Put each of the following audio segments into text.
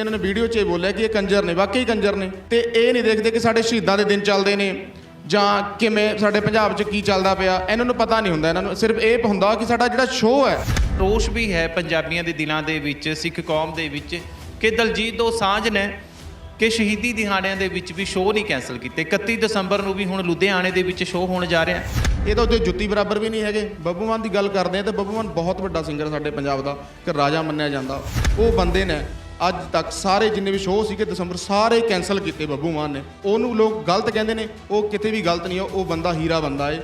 ਇਹਨਾਂ ਨੇ ਵੀਡੀਓ 'ਚ ਇਹ ਬੋਲਿਆ ਕਿ ਇਹ ਕੰਜਰ ਨੇ ਵਾਕਈ ਕੰਜਰ ਨੇ। ਤੇ ਇਹ ਨਹੀਂ ਦੇਖਦੇ ਕਿ ਸਾਡੇ ਸ਼ਹੀਦਾਂ ਦੇ ਦਿਨ ਚੱਲਦੇ ਨੇ ਜਾਂ ਕਿਵੇਂ ਸਾਡੇ ਪੰਜਾਬ 'ਚ ਕੀ ਚੱਲਦਾ ਪਿਆ ਇਹਨਾਂ ਨੂੰ ਪਤਾ ਨਹੀਂ ਹੁੰਦਾ। ਇਹਨਾਂ ਨੂੰ ਸਿਰਫ ਇਹ ਹੁੰਦਾ ਕਿ ਸਾਡਾ ਜਿਹੜਾ ਸ਼ੋਅ ਹੈ। ਰੋਸ਼ ਵੀ ਹੈ ਪੰਜਾਬੀਆਂ ਦੇ ਦਿਲਾਂ ਦੇ ਵਿੱਚ ਸਿੱਖ ਕੌਮ ਦੇ ਵਿੱਚ ਕਿ ਦਲਜੀਤ ਦੋਸਾਂਝ ਨੇ ਕਿ ਸ਼ਹੀਦੀ ਦਿਹਾੜਿਆਂ ਦੇ ਵਿੱਚ ਵੀ ਸ਼ੋਅ ਨਹੀਂ ਕੈਨਸਲ ਕੀਤੇ। 31 ਦਸੰਬਰ ਨੂੰ ਵੀ ਹੁਣ ਲੁਧਿਆਣੇ ਦੇ ਵਿੱਚ ਸ਼ੋਅ ਹੋਣ ਜਾ ਰਿਹਾ। ਇਹ ਤਾਂ ਉਹਦੇ ਜੁੱਤੀ ਬਰਾਬਰ ਵੀ ਨਹੀਂ ਹੈਗੇ। ਬੱਬੂ ਮਾਨ ਦੀ ਗੱਲ ਕਰਦੇ ਆ ਤੇ ਬੱਬੂ ਮਾਨ ਬਹੁਤ ਵੱਡਾ ਸਿੰਗਰ ਸਾਡੇ ਪੰਜਾਬ ਦਾ ਕਿ ਰਾਜਾ ਮੰਨਿਆ ਜਾਂਦਾ। ਉਹ ਬੰਦੇ ਨੇ ਅੱਜ ਤੱਕ ਸਾਰੇ ਜਿੰਨੇ ਵੀ ਸ਼ੋਅ ਸੀਗੇ ਦਸੰਬਰ ਸਾਰੇ ਕੈਨਸਲ ਕੀਤੇ ਬੱਬੂ ਮਾਨ ਨੇ। ਉਹਨੂੰ ਲੋਕ ਗਲਤ ਕਹਿੰਦੇ ਨੇ, ਉਹ ਕਿਤੇ ਵੀ ਗਲਤ ਨਹੀਂ ਉਹ ਬੰਦਾ ਹੀਰਾ ਬੰਦਾ ਏ।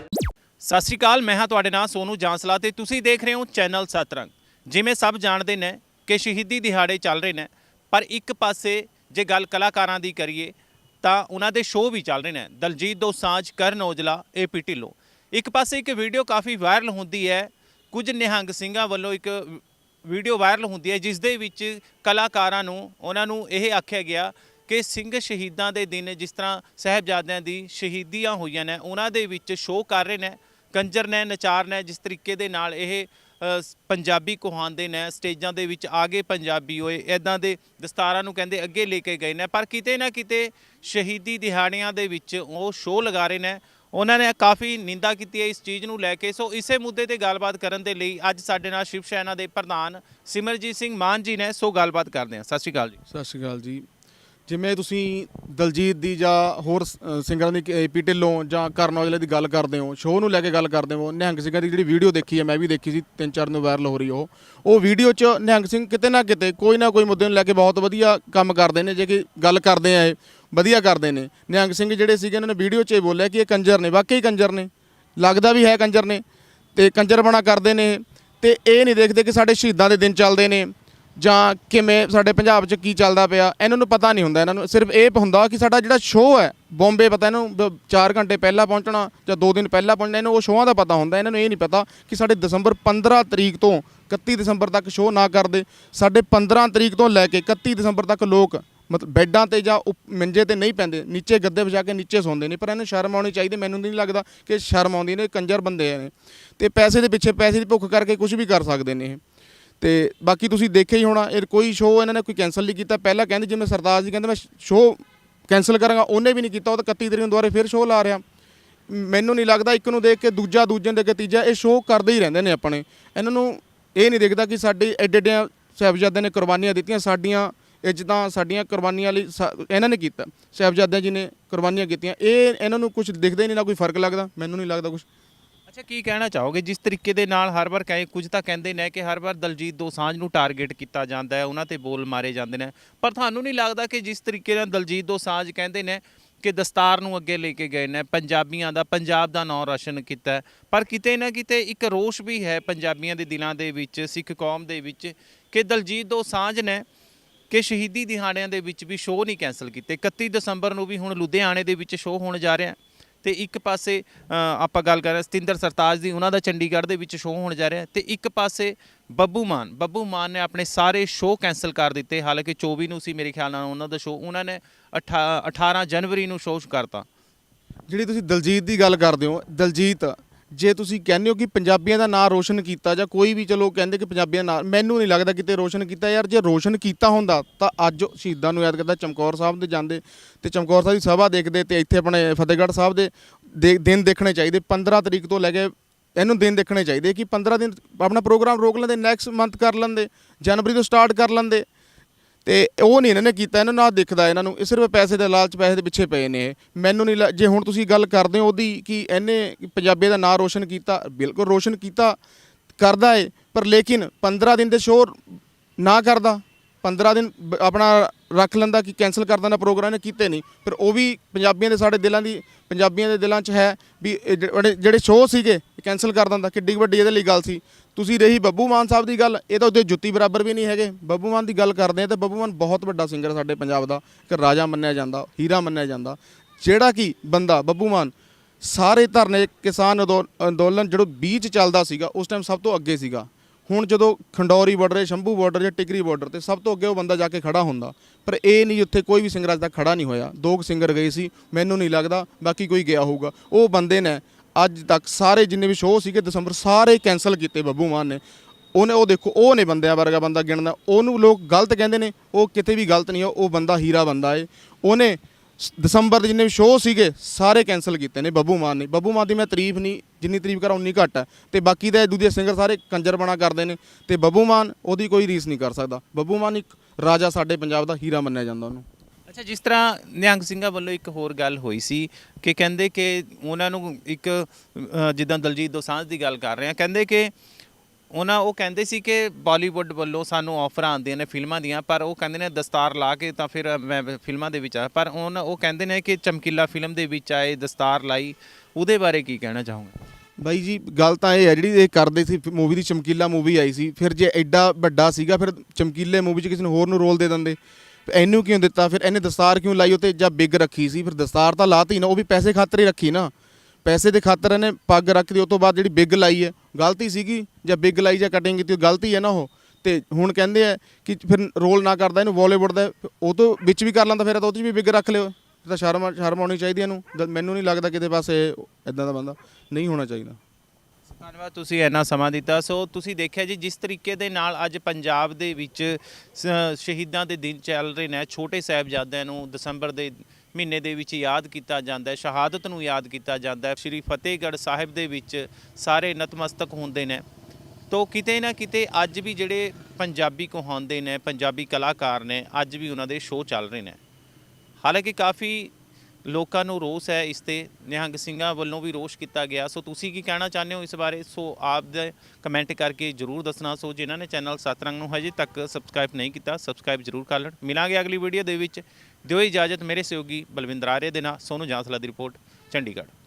ਸਤਿ ਸ਼੍ਰੀ ਅਕਾਲ, ਮੈਂ ਹਾਂ ਤੁਹਾਡੇ ਨਾਲ ਸੋਨੂ ਜਾਂਸਲਾ ਤੇ ਤੁਸੀਂ ਦੇਖ ਰਹੇ ਹੋ ਚੈਨਲ ਸਤਰੰਗ। ਜਿਵੇਂ ਸਭ ਜਾਣਦੇ ਨੇ ਕਿ ਸ਼ਹੀਦੀ ਦਿਹਾੜੇ ਚੱਲ ਰਹੇ ਨੇ, ਪਰ ਇੱਕ ਪਾਸੇ ਜੇ ਗੱਲ ਕਲਾਕਾਰਾਂ ਦੀ ਕਰੀਏ, ਤਾਂ ਉਹਨਾਂ ਦੇ ਸ਼ੋਅ ਵੀ ਚੱਲ ਰਹੇ ਨੇ। ਦਲਜੀਤ ਦੋਸਾਂਝ ਕਰਨ ਔਜਲਾ ਏਪੀ ਢਿੱਲੋਂ। ਇੱਕ ਪਾਸੇ ਇੱਕ ਵੀਡੀਓ ਕਾਫੀ ਵਾਇਰਲ ਹੁੰਦੀ ਹੈ, ਕੁਝ ਨਿਹੰਗ ਸਿੰਘਾਂ ਵੱਲੋਂ ਇੱਕ ਵੀਡੀਓ ਵਾਇਰਲ ਹੁੰਦੀ ਹੈ ਜਿਸ ਦੇ ਵਿੱਚ ਕਲਾਕਾਰਾਂ ਨੂੰ, ਉਹਨਾਂ ਨੂੰ ਇਹ ਆਖਿਆ ਗਿਆ ਕਿ ਸਿੰਘ ਸ਼ਹੀਦਾਂ ਦੇ ਦਿਨ ਜਿਸ ਤਰ੍ਹਾਂ ਸਾਹਿਬਜ਼ਾਦਿਆਂ ਦੀ ਸ਼ਹੀਦੀਆਂ ਹੋਈਆਂ ਨੇ, ਉਹਨਾਂ ਦੇ ਵਿੱਚ ਸ਼ੋਅ ਕਰ ਰਹੇ ਨੇ, ਕੰਜਰ ਨੇ, ਨਚਾਰ ਨੇ, ਜਿਸ ਤਰੀਕੇ ਦੇ ਨਾਲ ਇਹ ਪੰਜਾਬੀ ਕਹਾਉਂਦੇ ਨੇ, ਸਟੇਜਾਂ ਦੇ ਵਿੱਚ ਆਗੇ ਪੰਜਾਬੀ ਹੋਏ ਇਦਾਂ ਦੇ ਦਸਤਾਰਾਂ ਨੂੰ ਕਹਿੰਦੇ ਅੱਗੇ ਲੈ ਕੇ ਗਏ ਨੇ, ਪਰ ਕਿਤੇ ਨਾ ਕਿਤੇ ਸ਼ਹੀਦੀ ਦਿਹਾੜਿਆਂ ਦੇ ਵਿੱਚ ਉਹ ਸ਼ੋਅ ਲਗਾ ਰਹੇ ਨੇ ਉਹਨਾਂ ਨੇ ਕਾਫੀ ਨਿੰਦਾ ਕੀਤੀ ਹੈ ਇਸ ਚੀਜ਼ ਨੂੰ ਲੈ ਕੇ। ਸੋ ਇਸੇ ਮੁੱਦੇ ਤੇ ਗੱਲਬਾਤ ਕਰਨ ਦੇ ਲਈ ਅੱਜ ਸਾਡੇ ਨਾਲ ਸ਼ਿਵ ਸੈਨਾ ਦੇ ਪ੍ਰਧਾਨ ਸਿਮਰਜੀਤ ਸਿੰਘ ਮਾਨ ਜੀ ਨੇ। ਸੋ ਗੱਲਬਾਤ ਕਰਦੇ ਹਾਂ। ਸਤਿ ਸ਼੍ਰੀ ਅਕਾਲ ਜੀ। ਸਤਿ ਸ਼੍ਰੀ ਅਕਾਲ ਜੀ। ਜਿਵੇਂ ਤੁਸੀਂ ਦਲਜੀਤ ਦੀ ਜਾਂ ਹੋਰ ਸ- ਸਿੰਗਰਾਂ ਦੀ ਏਪੀ ਢਿੱਲੋਂ ਜਾਂ ਕਰਨ ਔਜਲੇ ਦੀ ਗੱਲ ਕਰਦੇ ਹੋ, ਸ਼ੋਅ ਨੂੰ ਲੈ ਕੇ ਗੱਲ ਕਰਦੇ ਹੋ, ਨਿਹੰਗ ਸਿੰਘਾਂ ਦੀ ਜਿਹੜੀ ਵੀਡੀਓ ਦੇਖੀ ਹੈ, ਮੈਂ ਵੀ ਦੇਖੀ ਸੀ, ਤਿੰਨ ਚਾਰ ਦਿਨ ਵਾਇਰਲ ਹੋ ਰਹੀ ਉਹ ਉਹ ਵੀਡੀਓ 'ਚ ਨਿਹੰਗ ਸਿੰਘ ਕਿਤੇ ਨਾ ਕਿਤੇ ਕੋਈ ਨਾ ਕੋਈ ਮੁੱਦੇ ਨੂੰ ਲੈ ਕੇ ਬਹੁਤ ਵਧੀਆ ਕੰਮ ਕਰਦੇ ਨੇ, ਜੇ ਕਿ ਗੱਲ ਕਰਦੇ ਆ ਇਹ, ਵਧੀਆ ਕਰਦੇ ਨੇ। ਨਿਹੰਗ ਸਿੰਘ ਜਿਹੜੇ ਸੀਗੇ, ਇਹਨਾਂ ਨੇ ਵੀਡੀਓ 'ਚ ਇਹ ਬੋਲਿਆ ਕਿ ਇਹ ਕੰਜਰ ਨੇ, ਵਾਕਈ ਕੰਜਰ ਨੇ, ਲੱਗਦਾ ਵੀ ਹੈ ਕੰਜਰ ਨੇ, ਤੇ ਕੰਜਰ ਬਣਾ ਕਰਦੇ ਨੇ, ਤੇ ਇਹ ਨਹੀਂ ਦੇਖਦੇ ਕਿ ਸਾਡੇ ਸ਼ਹੀਦਾਂ ਦੇ ਦਿਨ ਚੱਲਦੇ ਨੇ। ਜਾਂ ਕਿਵੇਂ ਸਾਡੇ ਪੰਜਾਬ 'ਚ ਕੀ ਚੱਲਦਾ ਪਿਆ, ਇਹਨਾਂ ਨੂੰ ਪਤਾ ਨਹੀਂ ਹੁੰਦਾ, ਇਹਨਾਂ ਨੂੰ ਸਿਰਫ ਇਹ ਹੁੰਦਾ ਕਿ ਸਾਡਾ ਜਿਹੜਾ ਸ਼ੋਅ ਹੈ ਬੰਬੇ ਪਤਾ ਇਹਨੂੰ 4 ਘੰਟੇ ਪਹਿਲਾਂ ਪਹੁੰਚਣਾ ਜਾਂ 2 ਦਿਨ ਪਹਿਲਾਂ ਪਹੁੰਚਣਾ, ਇਹਨੂੰ ਉਹ ਸ਼ੋਅਾਂ ਦਾ ਪਤਾ ਹੁੰਦਾ, ਇਹਨਾਂ ਨੂੰ ਇਹ ਨਹੀਂ ਪਤਾ ਕਿ ਸਾਡੇ ਦਸੰਬਰ 15 ਤਰੀਕ ਤੋਂ 31 ਦਸੰਬਰ ਤੱਕ ਸ਼ੋਅ ਨਾ ਕਰਦੇ, ਸਾਡੇ 15 ਤਰੀਕ ਤੋਂ ਲੈ ਕੇ 31 ਦਸੰਬਰ ਤੱਕ ਲੋਕ ਮਤਲਬ ਬੈੱਡਾਂ ਤੇ ਜਾਂ ਉੱਪ- ਮੰਜੇ ਤੇ ਨਹੀਂ ਪੈਂਦੇ, ਨੀਚੇ ਗੱਦੇ ਵਿਛਾ ਕੇ ਨੀਚੇ ਸੌਂਦੇ ਨੇ, ਪਰ ਇਹਨੂੰ ਸ਼ਰਮ ਆਉਣੀ ਚਾਹੀਦੀ, ਮੈਨੂੰ ਨਹੀਂ ਲੱਗਦਾ ਕਿ ਸ਼ਰਮ ਆਉਂਦੀ ਨੇ ਕੰਜਰ ਬੰਦੇ ਨੇ। ਤੇ ਪੈਸੇ ਦੇ ਪਿੱਛੇ ਪੈਸੇ ਦੀ ਭੁੱਖ ਕਰਕੇ ਕੁਝ ਵੀ ਕਰ ਸਕਦੇ ਨੇ ਇਹ। ਤੇ ਬਾਕੀ ਤੁਸੀਂ ਦੇਖਿਆ ਹੀ ਹੋਣਾ, ਇਹ ਕੋਈ ਸ਼ੋਅ ਇਹਨਾਂ ਨੇ ਕੋਈ ਕੈਨਸਲ ਨਹੀਂ ਕੀਤਾ। ਪਹਿਲਾਂ ਕਹਿੰਦੇ ਜਿਵੇਂ ਸਰਦਾਰ ਜੀ ਕਹਿੰਦੇ ਮੈਂ ਸ਼ੋਅ ਕੈਨਸਲ ਕਰਾਂਗਾ, ਉਹਨੇ ਵੀ ਨਹੀਂ ਕੀਤਾ, ਉਹ ਤਾਂ 31 ਤਰੀਕ ਨੂੰ ਦੁਬਾਰੇ ਫਿਰ ਸ਼ੋਅ ਲਾ ਰਿਹਾ। ਮੈਨੂੰ ਨਹੀਂ ਲੱਗਦਾ ਇੱਕ ਨੂੰ ਦੇਖ ਕੇ ਦੂਜਾ, ਦੂਜੇ ਦੇ ਦੇਖ ਤੀਜਾ, ਇਹ ਸ਼ੋਅ ਕਰਦੇ ਹੀ ਰਹਿੰਦੇ ਨੇ ਆਪਣੇ। ਇਹਨਾਂ ਨੂੰ ਇਹ ਨਹੀਂ ਦੇਖਦਾ ਕਿ ਸਾਡੇ ਐਡੇ ਐਡੇ ਸਾਹਿਬਜ਼ਾਦਿਆਂ ਨੇ ਕੁਰਬਾਨੀਆਂ ਦਿੱਤੀਆਂ, ਸਾਡੀਆਂ ਇੱਜ਼ਤਾਂ, ਸਾਡੀਆਂ ਕੁਰਬਾਨੀਆਂ ਲਈ ਸਾ- ਇਹਨਾਂ ਨੇ ਕੀਤਾ। ਸਾਹਿਬਜ਼ਾਦਿਆਂ ਜੀ ਨੇ ਕੁਰਬਾਨੀਆਂ ਕੀਤੀਆਂ। ਇਹ ਇਹਨਾਂ ਨੂੰ ਕੁਝ ਦਿਖਦਾ ਹੀ ਨਹੀਂ, ਨਾ ਕੋਈ ਫ਼ਰਕ ਲੱਗਦਾ, ਮੈਨੂੰ ਨਹੀਂ ਲੱਗਦਾ ਕੁਝ ਅੱਛਾ, ਕੀ ਕਹਿਣਾ ਚਾਹੋਗੇ? ਜਿਸ ਤਰੀਕੇ ਦੇ ਨਾਲ ਹਰ ਵਾਰ ਕਹੇ, ਕੁਝ ਤਾਂ ਕਹਿੰਦੇ ਨੇ ਕਿ ਹਰ ਵਾਰ ਦਲਜੀਤ ਦੋਸਾਂਝ ਨੂੰ ਟਾਰਗੇਟ ਕੀਤਾ ਜਾਂਦਾ ਹੈ, ਉਹਨਾਂ ਤੇ ਬੋਲ ਮਾਰੇ ਜਾਂਦੇ ਨੇ। ਪਰ ਤੁਹਾਨੂੰ ਨਹੀਂ ਲੱਗਦਾ ਕਿ ਜਿਸ ਤਰੀਕੇ ਨਾਲ ਦਲਜੀਤ ਦੋਸਾਂਝ ਕਹਿੰਦੇ ਨੇ ਕਿ ਦਸਤਾਰ ਨੂੰ ਅੱਗੇ ਲੈ ਕੇ ਗਏ ਨੇ, ਪੰਜਾਬੀਆਂ ਦਾ, ਪੰਜਾਬ ਦਾ ਨਾਂ ਰੌਸ਼ਨ ਕੀਤਾ ਹੈ। ਪਰ ਕਿਤੇ ਨਾ ਕਿਤੇ ਇੱਕ ਰੋਸ਼ ਵੀ ਹੈ ਪੰਜਾਬੀਆਂ ਦੇ ਦਿਲਾਂ ਦੇ ਵਿੱਚ, ਸਿੱਖ ਕੌਮ ਦੇ ਵਿੱਚ, ਕਿ ਦਲਜੀਤ ਦੋਸਾਂਝ ਨੇ ਕਿ ਸ਼ਹੀਦੀ ਦਿਹਾੜਿਆਂ ਦੇ ਵਿੱਚ ਵੀ ਸ਼ੋਅ ਨਹੀਂ ਕੈਨਸਲ ਕੀਤੇ। 31 ਦਸੰਬਰ ਨੂੰ ਵੀ ਹੁਣ ਲੁਧਿਆਣੇ ਦੇ ਵਿੱਚ ਸ਼ੋਅ ਹੋਣ ਜਾ ਰਿਹਾ ਹੈ। ਤੇ ਇੱਕ ਪਾਸੇ ਆਪਾਂ ਗੱਲ ਕਰ ਰਹੇ ਹਾਂ ਸਤਿੰਦਰ ਸਰਤਾਜ ਦੀ, ਉਹਨਾਂ ਦਾ ਚੰਡੀਗੜ੍ਹ ਦੇ ਵਿੱਚ ਸ਼ੋਅ ਹੋਣ ਜਾ ਰਿਹਾ ਹੈ ਤੇ ਇੱਕ ਪਾਸੇ ਬੱਬੂ ਮਾਨ ਬੱਬੂ ਮਾਨ ਨੇ ਆਪਣੇ ਸਾਰੇ ਸ਼ੋਅ ਕੈਨਸਲ ਕਰ ਦਿੱਤੇ, ਹਾਲਾਂਕਿ 24 ਨੂੰ ਸੀ ਮੇਰੇ ਖਿਆਲ ਨਾਲ ਉਹਨਾਂ ਦਾ ਸ਼ੋਅ ਉਹਨਾਂ ਨੇ ਅਠਾ- 18 ਜਨਵਰੀ ਨੂੰ ਸ਼ੋਅ ਕਰਤਾ। ਜਿਹੜੀ ਤੁਸੀਂ ਦਲਜੀਤ ਦੀ ਗੱਲ ਕਰਦੇ ਹੋ, ਦਲਜੀਤ ਜੇ ਤੁਸੀਂ ਕਹਿੰਦੇ ਹੋ ਕਿ ਪੰਜਾਬੀਆਂ ਦਾ ਨਾਂ ਰੋਸ਼ਨ ਕੀਤਾ ਜਾਂ ਕੋਈ ਵੀ ਚਲੋ ਕਹਿੰਦੇ ਕਿ ਪੰਜਾਬੀਆਂ ਦਾ ਨਾਂ, ਮੈਨੂੰ ਨਹੀਂ ਲੱਗਦਾ ਕਿਤੇ ਰੋਸ਼ਨ ਕੀਤਾ। ਯਾਰ ਜੇ ਰੋਸ਼ਨ ਕੀਤਾ ਹੁੰਦਾ, ਤਾਂ ਅੱਜ ਸ਼ਹੀਦਾਂ ਨੂੰ ਯਾਦ ਕਰਦਾ ਚਮਕੌਰ ਸਾਹਿਬ ਦੇ ਜਾਂਦੇ ਤੇ ਚਮਕੌਰ ਸਾਹਿਬ ਦੀ ਸਭਾ ਦੇਖਦੇ ਤੇ ਇੱਥੇ ਆਪਣੇ ਫਤਿਹਗੜ੍ਹ ਸਾਹਿਬ ਦੇ ਦੇ- ਦਿਨ ਦੇਖਣੇ ਚਾਹੀਦੇ। 15 ਤਰੀਕ ਤੋਂ ਲੈ ਕੇ ਇਹਨੂੰ ਦਿਨ ਦੇਖਣੇ ਚਾਹੀਦੇ ਕਿ 15 ਦਿਨ ਆਪਣਾ ਪ੍ਰੋਗਰਾਮ ਰੋਕ ਲੈਂਦੇ ਨੈਕਸਟ ਮੰਥ ਕਰ ਲੈਂਦੇ, ਜਨਵਰੀ ਤੋਂ ਸਟਾਰਟ ਕਰ ਲੈਂਦੇ। ਤੇ ਉਹ ਨਹੀਂ ਇਹਨਾਂ ਨੇ ਕੀਤਾ, ਇਹਨਾਂ ਨੂੰ ਨਾ ਦਿਖਦਾ ਇਹਨਾਂ ਨੂੰ, ਇਹ ਸਿਰਫ ਪੈਸੇ ਦੇ ਲਾਲਚ ਪੈਸੇ ਦੇ ਪਿੱਛੇ ਪਏ ਨੇ ਇਹ। ਮੈਨੂੰ ਨਹੀਂ ਲ- ਜੇ ਹੁਣ ਤੁਸੀਂ ਗੱਲ ਕਰਦੇ ਹੋ ਉਹਦੀ ਕਿ ਇਹਨੇ ਪੰਜਾਬੀ ਦਾ ਨਾਂ ਰੋਸ਼ਨ ਕੀਤਾ, ਬਿਲਕੁਲ ਰੋਸ਼ਨ ਕੀਤਾ, ਕਰਦਾ ਏ, ਪਰ ਲੇਕਿਨ 15 ਦਿਨ ਦੇ ਸ਼ੋਰ ਨਾ ਕਰਦਾ 15 ਦਿਨ ਬ- ਆਪਣਾ ਰੱਖ ਲੈਂਦਾ ਕਿ ਕੈਨਸਲ ਕਰ ਦਿੰਦਾ ਪ੍ਰੋਗਰਾਮ ਨੇ ਕੀਤੇ ਨਹੀਂ। ਪਰ ਉਹ ਵੀ ਪੰਜਾਬੀਆਂ ਦੇ ਸਾਡੇ ਦਿਲਾਂ ਦੀ, ਪੰਜਾਬੀਆਂ ਦੇ ਦਿਲਾਂ 'ਚ ਹੈ ਵੀ ਇਹ ਜਿਹੜੇ ਜਿਹੜੇ ਸ਼ੋਅ ਸੀਗੇ ਕੈਨਸਲ ਕਰ ਦਿੰਦਾ। ਕਿੱਡੀ ਵੱਡੀ ਇਹਦੇ ਲਈ ਗੱਲ ਸੀ। ਤੁਸੀਂ ਰਹੀ ਬੱਬੂ ਮਾਨ ਸਾਹਿਬ ਦੀ ਗੱਲ, ਇਹ ਤਾਂ ਉਹਦੇ ਜੁੱਤੀ ਬਰਾਬਰ ਵੀ ਨਹੀਂ ਹੈਗੇ। ਬੱਬੂ ਮਾਨ ਦੀ ਗੱਲ ਕਰਦੇ ਆ ਤਾਂ ਬੱਬੂ ਮਾਨ ਬਹੁਤ ਵੱਡਾ ਸਿੰਗਰ ਸਾਡੇ ਪੰਜਾਬ ਦਾ। ਇੱਕ ਰਾਜਾ ਮੰਨਿਆ ਜਾਂਦਾ, ਹੀਰਾ ਮੰਨਿਆ ਜਾਂਦਾ। ਜਿਹੜਾ ਕਿ ਬੰਦਾ, ਬੱਬੂ ਮਾਨ, ਸਾਰੇ ਧਰਨੇ ਕਿਸਾਨ ਅੰਦੋ- ਅੰਦੋਲਨ ਜਦੋਂ ਬੀਚ ਚੱਲਦਾ ਸੀਗਾ, ਉਸ ਟਾਈਮ ਸਭ ਤੋਂ ਅੱਗੇ ਸੀਗਾ। ਹੁਣ ਜਦੋਂ ਖੰਡੌਰੀ ਬਾਰਡਰ ਸ਼ੰਭੂ ਬਾਰਡਰ ਜਾਂ ਟਿਕਰੀ ਬਾਰਡਰ ਤੇ ਸਭ ਤੋਂ ਅੱਗੇ ਉਹ ਬੰਦਾ ਜਾ ਕੇ ਖੜਾ ਹੁੰਦਾ। ਪਰ ਇਹ ਨਹੀਂ ਉੱਥੇ ਕੋਈ ਵੀ ਸਿੰਗਰ ਅੱਜ ਤੱਕ ਖੜਾ ਨਹੀਂ ਹੋਇਆ। ਦੋ ਕੁ ਸਿੰਗਰ ਗਏ ਸੀ, ਮੈਨੂੰ ਨਹੀਂ ਲੱਗਦਾ ਬਾਕੀ ਕੋਈ ਗਿਆ ਹੋਊਗਾ। ਉਹ ਬੰਦੇ ਨੇ ਅੱਜ ਤੱਕ ਸਾਰੇ ਜਿੰਨੇ ਵੀ ਸ਼ੋਅ ਸੀਗੇ ਦਸੰਬਰ, ਸਾਰੇ ਕੈਨਸਲ ਕੀਤੇ ਬੱਬੂ ਮਾਨ ਨੇ। ਉਹਨੇ, ਉਹ ਦੇਖੋ, ਉਹ ਨੇ ਬੰਦਿਆਂ ਵਰਗਾ ਬੰਦਾ ਗਿਣਦਾ। ਉਹਨੂੰ ਲੋਕ ਗਲਤ ਕਹਿੰਦੇ ਨੇ, ਉਹ ਕਿਤੇ ਵੀ ਗਲਤ ਨਹੀਂ ਉਹ ਬੰਦਾ ਹੀਰਾ ਬੰਦਾ ਏ। ਉਹਨੇ ਦਸੰਬਰ ਦੇ ਜਿੰਨੇ ਵੀ ਸ਼ੋਅ ਸੀਗੇ, ਸਾਰੇ ਕੈਨਸਲ ਕੀਤੇ ਨੇ ਬੱਬੂ ਮਾਨ ਨੇ। ਬੱਬੂ ਮਾਨ ਦੀ ਮੈਂ ਤਾਰੀਫ ਨਹੀਂ, ਜਿੰਨੀ ਤਾਰੀਫ ਕਰਾਂ ਉਨੀ ਘੱਟ ਹੈ। ਤੇ ਬਾਕੀ ਦੇ ਦੂਜੇ ਸਿੰਗਰ ਸਾਰੇ ਕੰਜਰ ਬਣਾ ਕਰਦੇ ਨੇ। ਤੇ ਬੱਬੂ ਮਾਨ ਉਹਦੀ ਕੋਈ ਰੀਸ ਨਹੀਂ ਕਰ ਸਕਦਾ। ਬੱਬੂ ਮਾਨ ਇੱਕ ਰਾਜਾ ਸਾਡੇ ਪੰਜਾਬ ਦਾ ਹੀਰਾ ਮੰਨਿਆ ਜਾਂਦਾ ਉਹਨੂੰ। ਅੱਛਾ, ਜਿਸ ਤਰ੍ਹਾਂ ਨਿਹੰਗ ਸਿੰਘਾਂ ਵੱਲੋਂ ਇੱਕ ਹੋਰ ਗੱਲ ਹੋਈ ਸੀ ਕਿ ਕਹਿੰਦੇ ਕਿ ਉਹਨਾਂ ਨੂੰ ਇੱਕ ਜਿੱਦਾਂ ਦਲਜੀਤ ਦੋਸਾਂਝ ਦੀ ਗੱਲ ਕਰ ਰਹੇ ਆ ਕਹਿੰਦੇ ਕਿ ਉਹਨਾਂ ਉਹ ਕਹਿੰਦੇ ਸੀ ਕਿ ਬਾਲੀਵੁੱਡ ਵੱਲੋਂ ਸਾਨੂੰ ਆਫਰਾਂ ਆਉਂਦੀਆਂ ਨੇ ਫਿਲਮਾਂ ਦੀਆਂ, ਪਰ ਉਹ ਕਹਿੰਦੇ ਨੇ ਦਸਤਾਰ ਲਾ ਕੇ ਤਾਂ ਫਿਰ ਮੈਂ ਫਿਲਮਾਂ ਦੇ ਵਿੱਚ ਆ ਪਰ ਉਹਨਾਂ, ਉਹ ਕਹਿੰਦੇ ਨੇ ਕਿ ਚਮਕੀਲਾ ਫਿਲਮ ਦੇ ਵਿੱਚ ਆਏ, ਦਸਤਾਰ ਲਾਈ, ਉਹਦੇ ਬਾਰੇ ਕੀ ਕਹਿਣਾ ਚਾਹੋਗੇ? ਬਾਈ ਜੀ, ਗੱਲ ਤਾਂ ਇਹ ਹੈ ਜਿਹੜੀ ਇਹ ਕਰਦੇ ਸੀ ਮੂਵੀ ਦੀ ਚਮਕੀਲਾ ਮੂਵੀ ਆਈ ਸੀ, ਫਿਰ ਜੇ ਐਡਾ ਵੱਡਾ ਸੀਗਾ, ਫਿਰ ਚਮਕੀਲੇ ਮੂਵੀ 'ਚ ਕਿਸੇ ਨੂੰ ਹੋਰ ਨੂੰ ਰੋਲ ਦੇ ਦਿੰਦੇ। ਇਹਨੂੰ ਕਿਉਂ ਦਿੱਤਾ? ਫਿਰ ਇਹਨੇ ਦਸਤਾਰ ਕਿਉਂ ਲਾਈ? ਉੱਤੇ ਜਾਂ ਬਿਗ ਰੱਖੀ ਸੀ, ਫਿਰ ਦਸਤਾਰ ਤਾਂ ਲਾਤੀ ਨਾ, ਉਹ ਵੀ ਪੈਸੇ ਖਾਤਰ ਹੀ ਰੱਖੀ ਨਾ। ਪੈਸੇ ਦੇ ਖਾਤਰ ਇਹਨੇ ਪੱਗ ਰੱਖਦੀ ਉਸ ਤੋਂ ਬਾਅਦ ਜਿਹੜੀ ਬਿੱਗ ਲਾਈ ਹੈ, ਗਲਤੀ ਸੀਗੀ ਜਾਂ ਬਿੱਗ ਲਾਈ ਜਾਂ ਕਟਿੰਗ ਕੀਤੀ, ਉਹ ਗਲਤੀ ਹੈ ਨਾ ਉਹ। ਤੇ ਹੁਣ ਕਹਿੰਦੇ ਆ ਕਿ ਫਿਰ ਰੋਲ ਨਾ ਕਰਦਾ ਇਹਨੂੰ ਬਾਲੀਵੁੱਡ ਦਾ, ਉਹ ਤੋਂ ਵਿੱਚ ਵੀ ਕਰ ਲੈਂਦਾ, ਫਿਰ ਤਾਂ ਉਹ 'ਚ ਵੀ ਬਿੱਗ ਰੱਖ ਲਿਓ। ਤਾਂ ਸ਼ਰਮ ਸ਼ਰਮ ਆਉਣੀ ਚਾਹੀਦੀ ਇਹਨੂੰ। ਜਦ ਮੈਨੂੰ ਨਹੀਂ ਲੱਗਦਾ ਕਿਤੇ ਪਾਸੇ ਇਦਾਂ ਦਾ ਬੰਦਾ ਨਹੀਂ ਹੋਣਾ ਚਾਹੀਦਾ। ਧੰਨਵਾਦ, ਤੁਸੀਂ ਇੰਨਾ ਸਮਾਂ ਦਿੱਤਾ। ਸੋ ਤੁਸੀਂ ਦੇਖਿਆ ਜੀ, ਜਿਸ ਤਰੀਕੇ ਦੇ ਨਾਲ ਅੱਜ ਪੰਜਾਬ ਦੇ ਵਿੱਚ ਸ਼ਹੀਦਾਂ ਦੇ ਦਿਨ ਚੱਲ ਰਹੇ ਨੇ, ਛੋਟੇ ਸਾਹਿਬਜ਼ਾਦਿਆਂ ਨੂੰ ਦਸੰਬਰ ਦੇ ਮਹੀਨੇ ਦੇ ਵਿੱਚ ਯਾਦ ਕੀਤਾ ਜਾਂਦਾ ਹੈ, ਸ਼ਹਾਦਤ ਨੂੰ ਯਾਦ ਕੀਤਾ ਜਾਂਦਾ ਹੈ। ਸ਼੍ਰੀ ਫਤਿਹਗੜ੍ਹ ਸਾਹਿਬ ਦੇ ਵਿੱਚ ਸਾਰੇ ਨਤਮਸਤਕ ਹੁੰਦੇ ਨੇ। ਤੋ ਕਿਤੇ ਨਾ ਕਿਤੇ ਅੱਜ ਵੀ ਜਿਹੜੇ ਪੰਜਾਬੀ ਕਹਾਉਂਦੇ ਨੇ, ਪੰਜਾਬੀ ਕਲਾਕਾਰ ਨੇ, ਅੱਜ ਵੀ ਉਹਨਾਂ ਦੇ ਸ਼ੋਅ ਚੱਲ ਰਹੇ ਨੇ। ਹਾਲਾਂਕਿ ਕਾਫੀ ਲੋਕਾਂ ਨੂੰ ਰੋਸ ਹੈ ਇਸ ਤੇ, ਨਿਹੰਗ ਸਿੰਘਾਂ ਵੱਲੋਂ ਵੀ ਰੋਸ਼ ਕੀਤਾ ਗਿਆ। ਸੋ ਤੁਸੀਂ ਕੀ ਕਹਿਣਾ ਚਾਹੁੰਦੇ ਹੋ ਇਸ ਬਾਰੇ? ਸੋ ਆਪ ਦੇ ਕਮੈਂਟ ਕਰਕੇ ਜਰੂਰ ਦੱਸਣਾ। ਸੋ ਜਿਨ੍ਹਾਂ ਨੇ ਚੈਨਲ ਸਤਰੰਗ ਨੂੰ ਹਜੇ ਤੱਕ ਸਬਸਕ੍ਰਾਈਬ ਨਹੀਂ ਕੀਤਾ, ਸਬਸਕ੍ਰਾਈਬ ਜਰੂਰ ਕਰ ਲੈਣ। ਮਿਲਾਂਗੇ ਅਗਲੀ ਵੀਡੀਓ ਦੇ ਵਿੱਚ। ਦਿਓ ਇਜਾਜ਼ਤ ਮੇਰੇ ਸਹਿਯੋਗੀ ਬਲਵਿੰਦਰ ਆਰੇ ਦੇ ਨਾਲ ਸੋਨੂ ਜਾਂਸਲਾ ਦੀ ਰਿਪੋਰਟ ਚੰਡੀਗੜ੍ਹ।